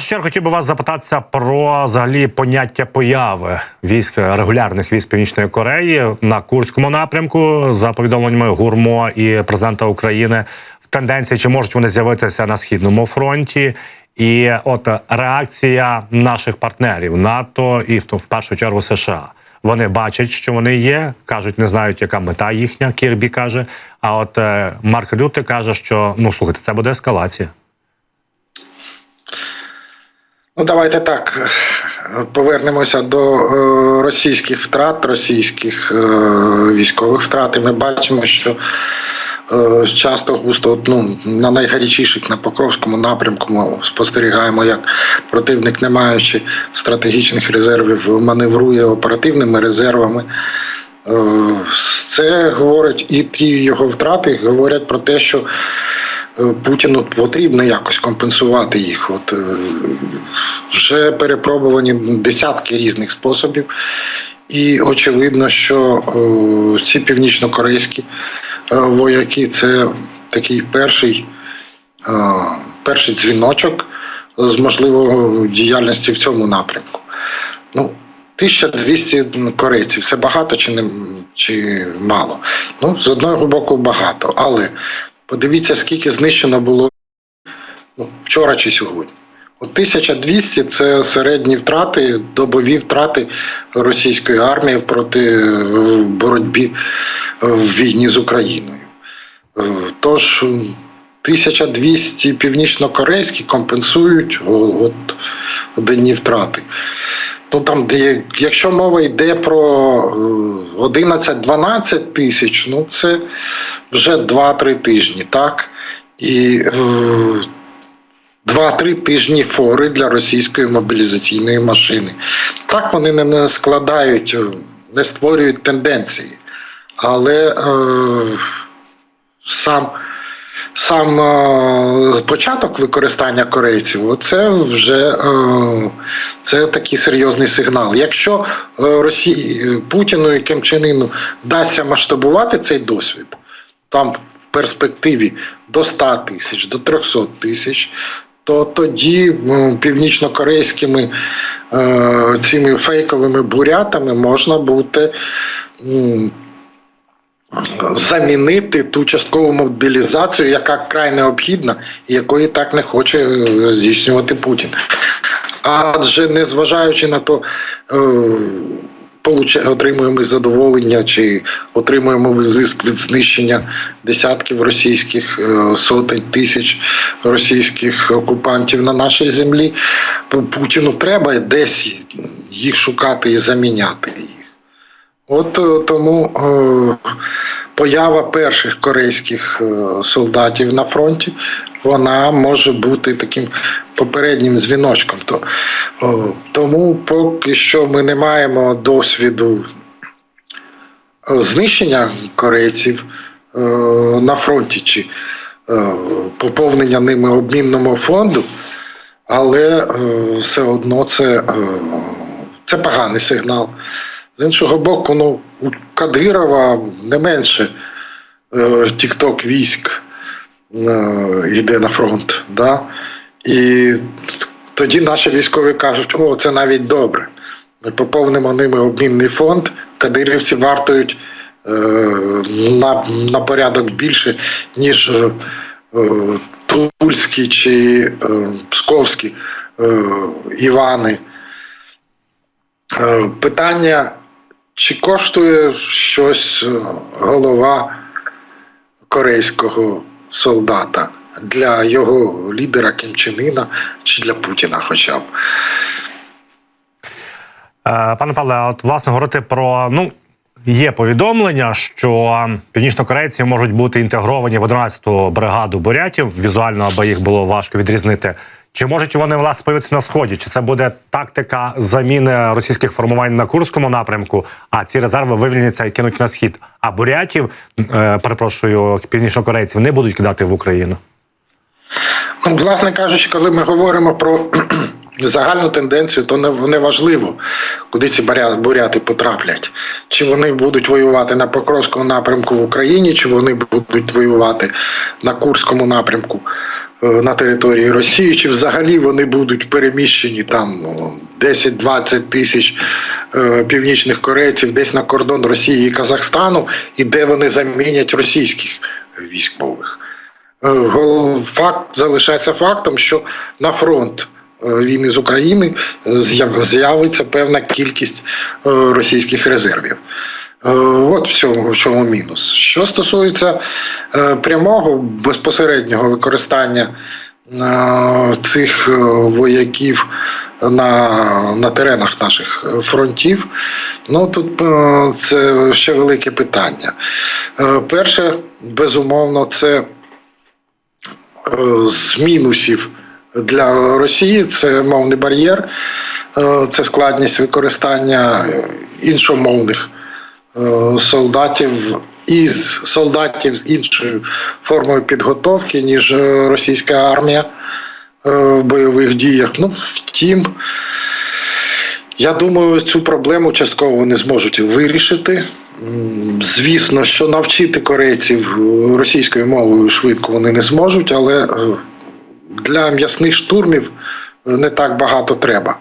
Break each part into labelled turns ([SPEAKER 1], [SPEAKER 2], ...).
[SPEAKER 1] першу чергу хотів би вас запитатися про взагалі поняття появи військ регулярних військ Північної Кореї на Курському напрямку за повідомленнями Гурмо і президента України. В тенденції чи можуть вони з'явитися на східному фронті? І от реакція наших партнерів НАТО і в в першу чергу США. Вони бачать, що вони є, кажуть, не знають, яка мета їхня. Кірбі каже. А от е, Марк Рюте каже, що ну слухайте, це буде ескалація.
[SPEAKER 2] Ну, давайте так. Повернемося до е, російських втрат, російських е, військових втрат. І ми бачимо, що е, часто густо ну, на найгарячіших на Покровському напрямку ми спостерігаємо, як противник, не маючи стратегічних резервів, маневрує оперативними резервами. Е, Це говорить і ті його втрати говорять про те, що е, Путіну потрібно якось компенсувати їх. От е, вже перепробувані десятки різних способів, і очевидно, що е, ці північнокорейські е, вояки це такий перший, перший дзвіночок з можливої діяльності в цьому напрямку. Ну, 1200 корейців це багато чи не чи мало? Ну, з одного боку, багато. Але подивіться, скільки знищено було ну, вчора чи сьогодні. От 1200 це середні втрати, добові втрати російської армії проти в боротьбі в війні з Україною. Е, Тож 1200 північнокорейські компенсують от денні втрати. Ну там, де, якщо мова йде про е, 11-12 тисяч, ну це вже 2-3 тижні, так? І е, 2-3 тижні фори для російської мобілізаційної машини. Так вони не- не складають, е, не створюють тенденції. Але е, сам, сам е, початок використання корейців, це вже е, це такий серйозний сигнал. Якщо е, Росії Путіну і Іну вдасться масштабувати цей досвід, там в перспективі до 100 тисяч, до 300 тисяч, то тоді м, північнокорейськими е, цими фейковими бурятами можна м, замінити ту часткову мобілізацію, яка край необхідна і якої так не хоче е, здійснювати Путін. Адже незважаючи на то, е, отримуємо задоволення чи отримуємо зиск від знищення десятків російських е, сотень тисяч російських окупантів на нашій землі, Путіну треба десь їх шукати і заміняти. От е, тому е, поява перших корейських е, солдатів на фронті вона може бути таким попереднім дзвіночком. Тому поки що ми не маємо досвіду знищення корейців на фронті чи поповнення ними обмінного фонду, але все одно це, це поганий сигнал. З іншого боку, ну, у Кадирова не менше е, тікток військ е, йде на фронт. Да? І тоді наші військові кажуть, о, це навіть добре. Ми поповнимо ними обмінний фонд, кадирівці вартують е, на, на порядок більше, ніж е, е, тульські чи е, псковські е, Івани. Е, Питання, чи коштує щось е, голова корейського солдата для його лідера Кім Чен Іна чи для Путіна хоча б.
[SPEAKER 1] Е, Пане Павле, от власне говорити про ну. Є повідомлення, що північнокорейці можуть бути інтегровані в 11-ту бригаду бурятів візуально, аби їх було важко відрізнити. Чи можуть вони власне появитися на сході? Чи це буде тактика заміни російських формувань на курському напрямку? А ці резерви вивільняться і кинуть на схід? А бурятів, е, перепрошую, північнокорейців не будуть кидати в Україну.
[SPEAKER 2] Ну, власне кажучи, коли ми говоримо про загальну тенденцію, то не, не важливо, куди ці буряти потраплять. Чи вони будуть воювати на Покровському напрямку в Україні, чи вони будуть воювати на Курському напрямку е, на території Росії, чи взагалі вони будуть переміщені там ну, 10-20 тисяч е, північних корейців десь на кордон Росії і Казахстану, і де вони замінять російських військових. Е, Факт залишається фактом, що на фронт війни з України е, з'явиться певна кількість е, російських резервів. Е, От в цьому, в чому мінус. Що стосується е, прямого безпосереднього використання е, цих е, вояків на, на теренах наших е, фронтів, ну тут е, це ще велике питання. Е, Перше, безумовно, це е, з мінусів для Росії це мовний бар'єр, е, це складність використання іншомовних е, солдатів із солдатів з іншою формою підготовки, ніж е, російська армія в бойових діях. Ну, втім, я думаю, цю проблему частково вони зможуть вирішити. Звісно, що навчити корейців російською мовою швидко вони не зможуть, але для м'ясних штурмів е, не так багато треба.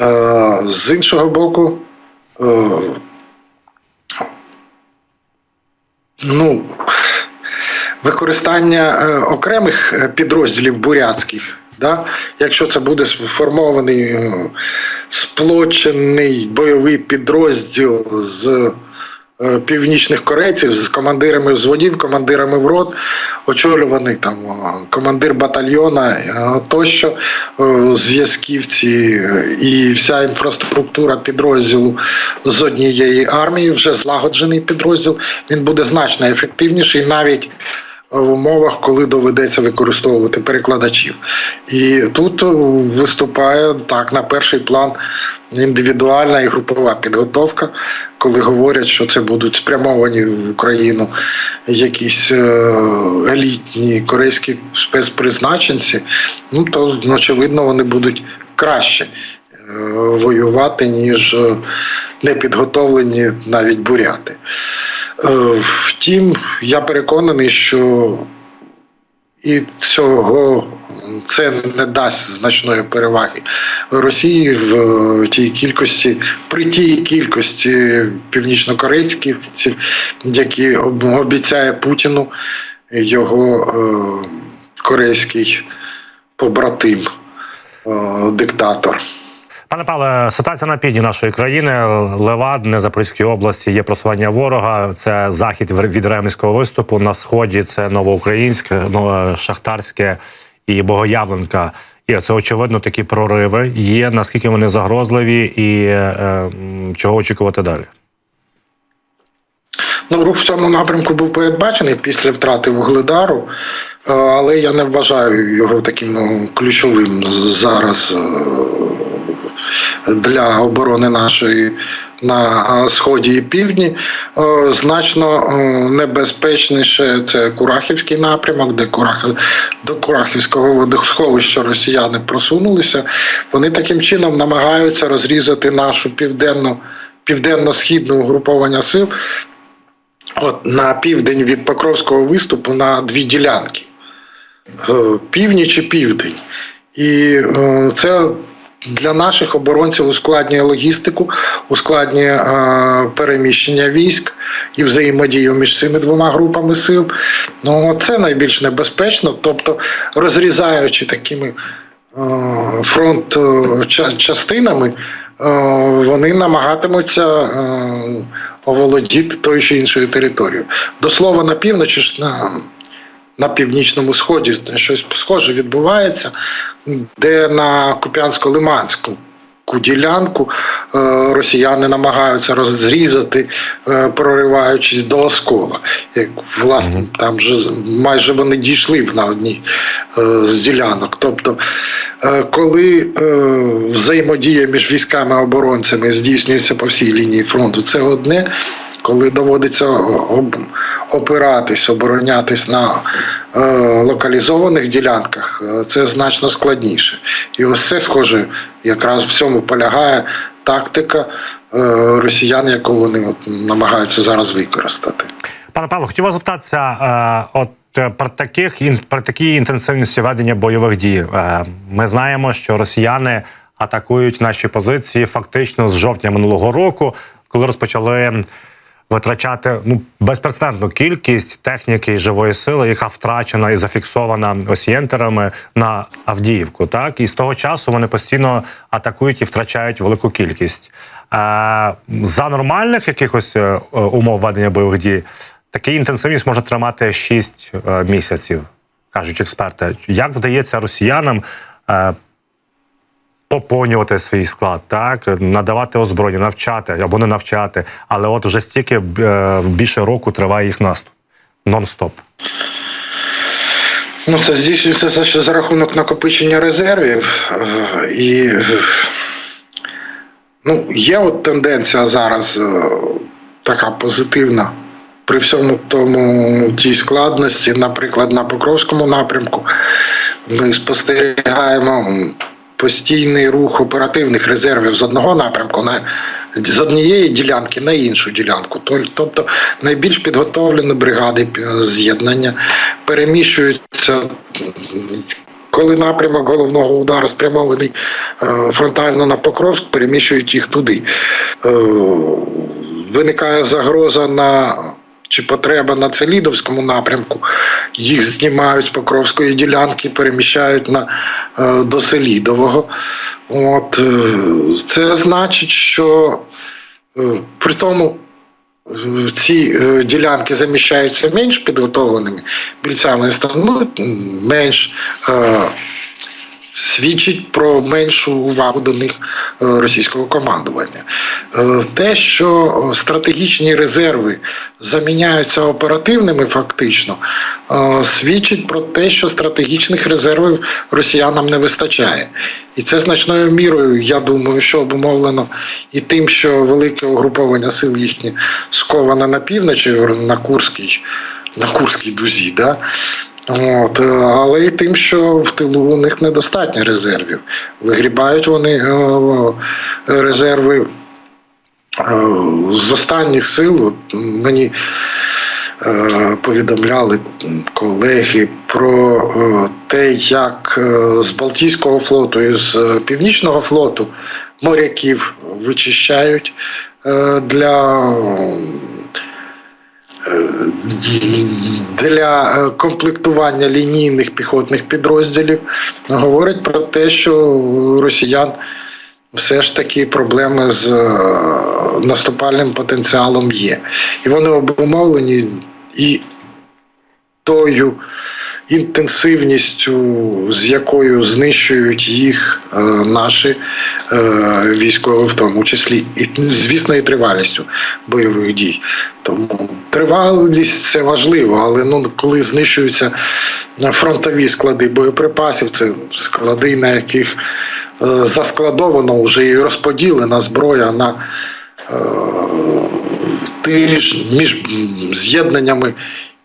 [SPEAKER 2] Е, З іншого боку, е, ну, використання окремих підрозділів бурятських, да, якщо це буде сформований сплочений бойовий підрозділ з північних корейців, з командирами взводів, командирами в рот, очолюваний там е, командир батальйона е, тощо, е, зв'язківці е, і вся інфраструктура підрозділу з однієї армії, вже злагоджений підрозділ, він буде значно ефективніший навіть в умовах, коли доведеться використовувати перекладачів. І тут е, виступає так на перший план індивідуальна і групова підготовка, коли говорять, що це будуть спрямовані в Україну якісь е, елітні корейські спецпризначенці, ну то очевидно вони будуть краще е, воювати, ніж непідготовлені навіть буряти. Е, Втім, я переконаний, що і цього це не дасть значної переваги Росії в е, тій кількості, при тій кількості північнокорейських, які об- обіцяє Путіну його е, корейський побратим, диктатор.
[SPEAKER 1] Пане Павле, ситуація на півдні нашої країни, Левадне, Запорізькій області є просування ворога. Це захід від ремського виступу. На сході це новоукраїнське, нове шахтарське і Богоявленка. І це очевидно такі прориви. Є наскільки вони загрозливі, і е, чого очікувати далі?
[SPEAKER 2] Ну, рух в цьому напрямку був передбачений після втрати вугледару, е, але я не вважаю його таким ну, ключовим зараз е, для оборони нашої на сході і півдні. Е, Значно е, небезпечніше це Курахівський напрямок, де до Курахівського водосховища росіяни просунулися. Вони таким чином намагаються розрізати нашу південну південно-східне угруповання сил от, на південь від Покровського виступу на дві ділянки: Е, північ і південь. І це для наших оборонців ускладнює логістику, ускладнює е, переміщення військ і взаємодію між цими двома групами сил. Ну, це найбільш небезпечно, тобто розрізаючи такими е, фронт е, частинами, е, вони намагатимуться оволодіти тою чи іншою територією. До слова, на півночі ж на, на північному сході щось схоже відбувається, де на Куп'янсько-Лиманську ділянку е, росіяни намагаються розрізати, е, прориваючись до оскола. Як, власне, там же майже вони дійшли на одній е, з ділянок. Тобто, коли взаємодія між військами оборонцями здійснюється по всій лінії фронту, це одне. Коли доводиться опиратись, оборонятись на е, локалізованих ділянках, е, це значно складніше. І ось це схоже, якраз в цьому полягає тактика е, росіян, яку вони от, намагаються зараз використати.
[SPEAKER 1] Пане Павло, хотів вас запитатися, от при таких при такій інтенсивності ведення бойових дій. Ми знаємо, що росіяни атакують наші позиції фактично з жовтня минулого року, коли розпочали витрачати ну безпрецедентну кількість техніки і живої сили, яка втрачена і зафіксована осієнтерами на Авдіївку. Так і з того часу вони постійно атакують і втрачають велику кількість. Е, за нормальних якихось е, умов ведення бойових дій така інтенсивність може тримати 6 е, місяців, кажуть експерти. Як вдається росіянам поповнювати свій склад, так надавати озброєння, навчати або не навчати, але от вже стільки е, більше року триває їх наступ нон-стоп.
[SPEAKER 2] Ну, це здійснюється за, за рахунок накопичення резервів. І ну, є от тенденція зараз е, така позитивна. При всьому тому тій складності, наприклад, на Покровському напрямку, ми спостерігаємо постійний рух оперативних резервів з одного напрямку на з однієї ділянки на іншу ділянку. Тобто найбільш підготовлені бригади з'єднання переміщуються. Коли напрямок головного удару спрямований е, фронтально на Покровськ, переміщують їх туди. Е, Виникає загроза на чи потреба на Целідовському напрямку, їх знімають з Покровської ділянки, переміщають на, е, до Селідового. От, е, це значить, що е, при тому ці ділянки заміщаються менш підготовленими бійцями, стануть менш свідчить про меншу увагу до них е, російського командування. Е, Те, що е, стратегічні резерви заміняються оперативними, фактично, свідчить про те, що стратегічних резервів росіянам не вистачає. І це значною мірою, я думаю, що обумовлено і тим, що велике угруповання сил їхні сковане на півночі, на Курській, на Курській дузі. Да? От, е, але і тим, що в тилу у них недостатньо резервів. Вигрібають вони е, резерви е, з останніх сил. От Мені повідомляли колеги про те, як з Балтійського флоту і з Північного флоту моряків вичищають для для е, комплектування лінійних піхотних підрозділів говорить про те, що росіян все ж таки проблеми з е, наступальним потенціалом є. І вони обумовлені і тою інтенсивністю, з якою знищують їх е, наші е, військові, в тому числі, і звісно, і тривалістю бойових дій. Тому тривалість це важливо, але ну коли знищуються фронтові склади боєприпасів, це склади, на яких е, заскладовано вже і розподілена зброя на е, тиж між з'єднаннями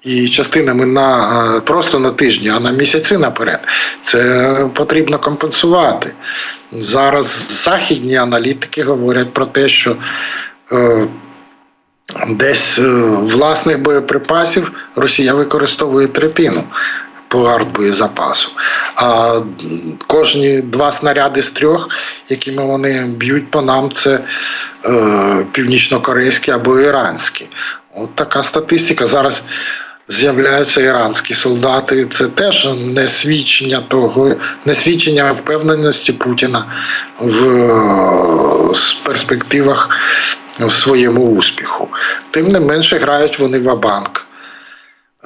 [SPEAKER 2] і частинами на е, просто на тижні, а на місяці наперед. Це потрібно компенсувати. Зараз західні аналітики говорять про те, що е, десь е, власних боєприпасів Росія використовує третину. По артбоєзапасу. А кожні два снаряди з трьох, якими вони б'ють по нам, це е, північнокорейські або іранські. От така статистика. Зараз з'являються іранські солдати. Це теж не свідчення того, не свідчення впевненості Путіна в е, з перспективах в своєму успіху. Тим не менше грають вони в банк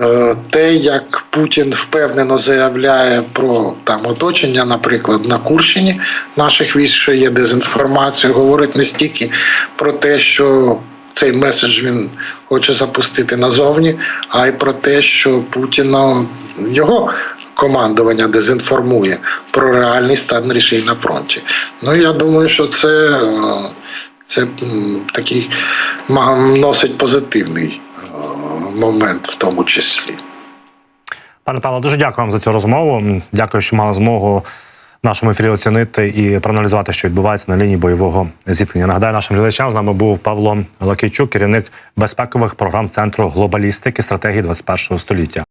[SPEAKER 2] Е, Те, як Путін впевнено заявляє про там оточення, наприклад, на Курщині наших військ, що є дезінформація, говорить не стільки про те, що цей меседж він хоче запустити назовні, а й про те, що Путіна його командування дезінформує про реальний стан рішень на фронті. Ну я думаю, що це, е, Це такий носить позитивний е, момент в тому числі.
[SPEAKER 1] Пане Павло, дуже дякую вам за цю розмову. Дякую, що мали змогу нашому ефірі оцінити і проаналізувати, що відбувається на лінії бойового зіткнення. Нагадаю, нашим глядачам з нами був Павло Лакійчук, керівник безпекових програм центру глобалістики стратегії 21 століття.